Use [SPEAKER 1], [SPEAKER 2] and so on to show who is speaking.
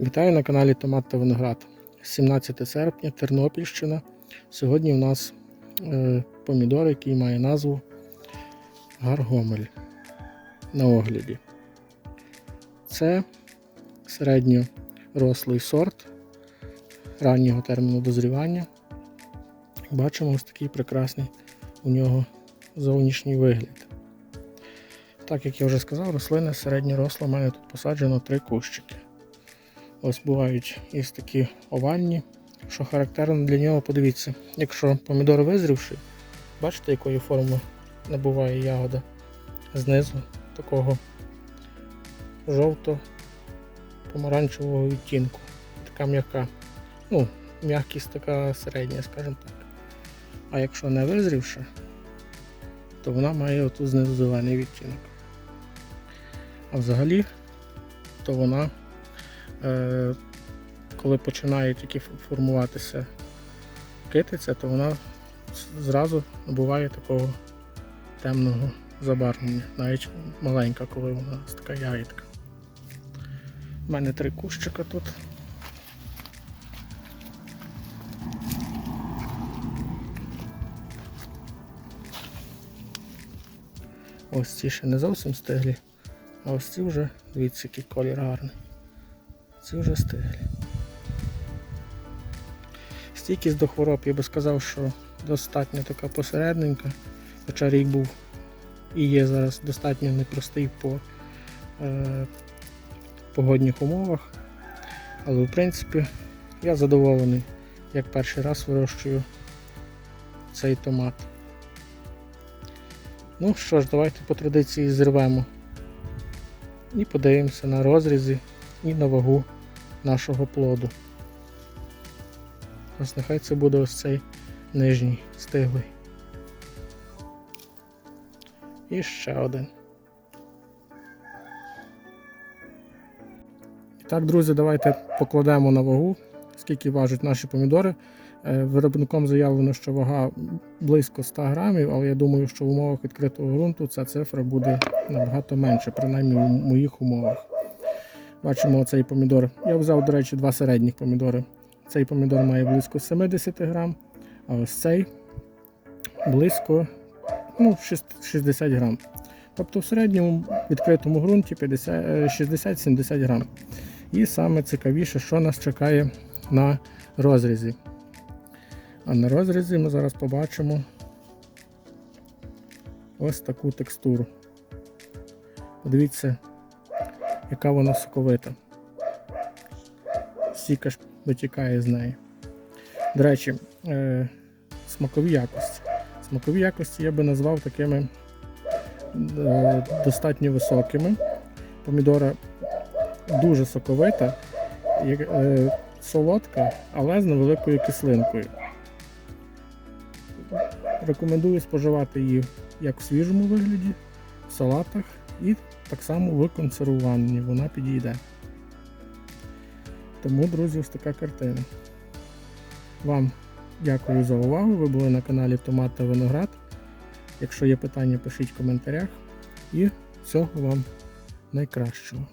[SPEAKER 1] Вітаю на каналі Томат та Виноград. 17 серпня, Тернопільщина. Сьогодні у нас е, помідор, який має назву Гаргомель на огляді. Це середньорослий сорт раннього терміну дозрівання. Бачимо ось такий прекрасний у нього зовнішній вигляд. Так як я вже сказав, рослина середньоросла, у мене тут посаджено три кущики. Ось бувають ось такі овальні. Що характерно для нього, подивіться, якщо помідор визрівший, бачите, якої форми набуває ягода знизу такого жовто-помаранчевого відтінку. Така м'яка. Ну, м'якість така середня, скажімо так. А якщо не визрівша, то вона має отут знизу зелений відтінок. А взагалі, то вона коли починає тільки формуватися китиця, то вона зразу набуває такого темного забарвлення, навіть маленька, коли вона така ягідка. У мене три кущика тут. Ось ці ще не зовсім стиглі, а ось ці вже, дивіться, який колір гарний. Ці вже стиглі. Стійкість до хвороб, я би сказав, що достатньо така посередненька, хоча рік був і є зараз достатньо непростий по е, погодних умовах. Але в принципі я задоволений, як перший раз вирощую цей томат. Ну що ж, давайте по традиції зірвемо і подивимося на розрізі і на вагу нашого плоду. Ось нехай це буде ось цей нижній стиглий. І ще один. І так, друзі, давайте покладемо на вагу, скільки важать наші помідори. Е, Виробником заявлено, що вага близько 100 грамів, але я думаю, що в умовах відкритого ґрунту ця цифра буде набагато менше, принаймні в моїх умовах. Бачимо цей помідор. Я взяв, до речі, два середніх помідори. Цей помідор має близько 70 грам, а ось цей близько ну, 60 грам. Тобто в середньому відкритому ґрунті 60-70 грам. І саме цікавіше, що нас чекає на розрізі. А на розрізі ми зараз побачимо ось таку текстуру. Подивіться, яка вона соковита. Сіка ж витікає з неї. До речі, е, смакові якості. Смакові якості я би назвав такими е, достатньо високими. Помідора дуже соковита, е, солодка, але з невеликою кислинкою. Рекомендую споживати її як в свіжому вигляді, в салатах і так само в консервуванні вона підійде. Тому, друзі, ось така картина. Вам дякую за увагу. Ви були на каналі Томат та Виноград. Якщо є питання, пишіть в коментарях. І всього вам найкращого.